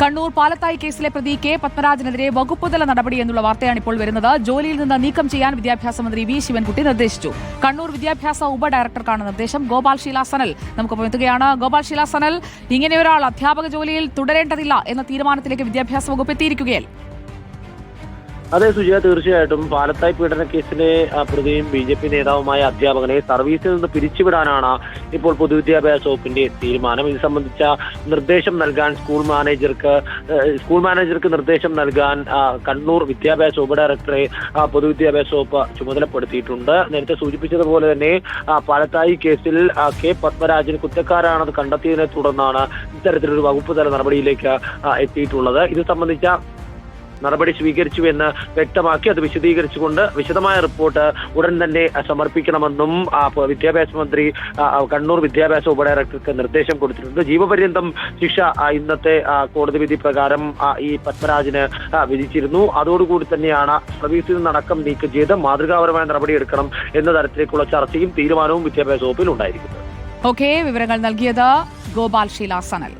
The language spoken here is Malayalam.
കണ്ണൂർ പാലത്തായി കേസിലെ പ്രതി കെ പത്മരാജനെതിരെ വകുപ്പുതല നടപടി എന്നുള്ള വാർത്തയാണ് ഇപ്പോൾ വരുന്നത്. ജോലിയിൽ നിന്ന് നീക്കം ചെയ്യാൻ വിദ്യാഭ്യാസ മന്ത്രി വി ശിവൻകുട്ടി നിർദ്ദേശിച്ചു. കണ്ണൂർ വിദ്യാഭ്യാസ ഉപ ഡയറക്ടർക്കാണ് നിർദ്ദേശം. ഗോപാൽ ശീലാസനൽ നമുക്ക് എത്തുകയാണ് ഗോപാൽ ശീലാസനൽ ഇങ്ങനെ ഒരാൾ അധ്യാപക ജോലിയിൽ തുടരേണ്ടതില്ല എന്ന തീരുമാനത്തിലേക്ക് വിദ്യാഭ്യാസ വകുപ്പ് എത്തിയിരിക്കുകയല്ലേ അതെ സുജ തീർച്ചയായിട്ടും. പാലത്തായ് പീഡന കേസിലെ പ്രതിയും ബി ജെ പി നേതാവുമായ അധ്യാപകനെ സർവീസിൽ നിന്ന് പിരിച്ചുവിടാനാണ് ഇപ്പോൾ പൊതുവിദ്യാഭ്യാസ വകുപ്പിന്റെ തീരുമാനം. ഇത് സംബന്ധിച്ച നിർദ്ദേശം നൽകാൻ സ്കൂൾ മാനേജർക്ക് സ്കൂൾ മാനേജർക്ക് നിർദ്ദേശം നൽകാൻ കണ്ണൂർ വിദ്യാഭ്യാസ ഉപഡയറക്ടറെ പൊതുവിദ്യാഭ്യാസ വകുപ്പ് ചുമതലപ്പെടുത്തിയിട്ടുണ്ട്. നേരത്തെ സൂചിപ്പിച്ചതുപോലെ തന്നെ പാലത്തായി കേസിൽ കെ. പത്മരാജൻ കുറ്റക്കാരാണെന്ന് കണ്ടെത്തിയതിനെ തുടർന്നാണ് ഇത്തരത്തിലൊരു വകുപ്പ് തല നടപടിയിലേക്ക് എത്തിയിട്ടുള്ളത്. ഇത് സംബന്ധിച്ച നടപടി സ്വീകരിച്ചു എന്ന് വ്യക്തമാക്കി അത് വിശദീകരിച്ചുകൊണ്ട് വിശദമായ റിപ്പോർട്ട് ഉടൻ തന്നെ സമർപ്പിക്കണമെന്നും വിദ്യാഭ്യാസ മന്ത്രി കണ്ണൂർ വിദ്യാഭ്യാസ ഉപഡയറക്ടർക്ക് നിർദ്ദേശം കൊടുത്തിട്ടുണ്ട്. ജീവപര്യന്തം ശിക്ഷ ഇന്നത്തെ കോടതി വിധി പ്രകാരം ഈ പത്മരാജിന് വിധിച്ചിരുന്നു. അതോടുകൂടി തന്നെയാണ് സർവീസിൽ നിന്നടക്കം നീക്കം ചെയ്ത് മാതൃകാപരമായ നടപടിയെടുക്കണം എന്ന തരത്തിലേക്കുള്ള ചർച്ചയും തീരുമാനവും വിദ്യാഭ്യാസ വകുപ്പിൽ ഉണ്ടായിരിക്കുന്നത്. ഓക്കെ വിവരങ്ങൾ നൽകിയത് ഗോപാൽ ശീലാസനൽ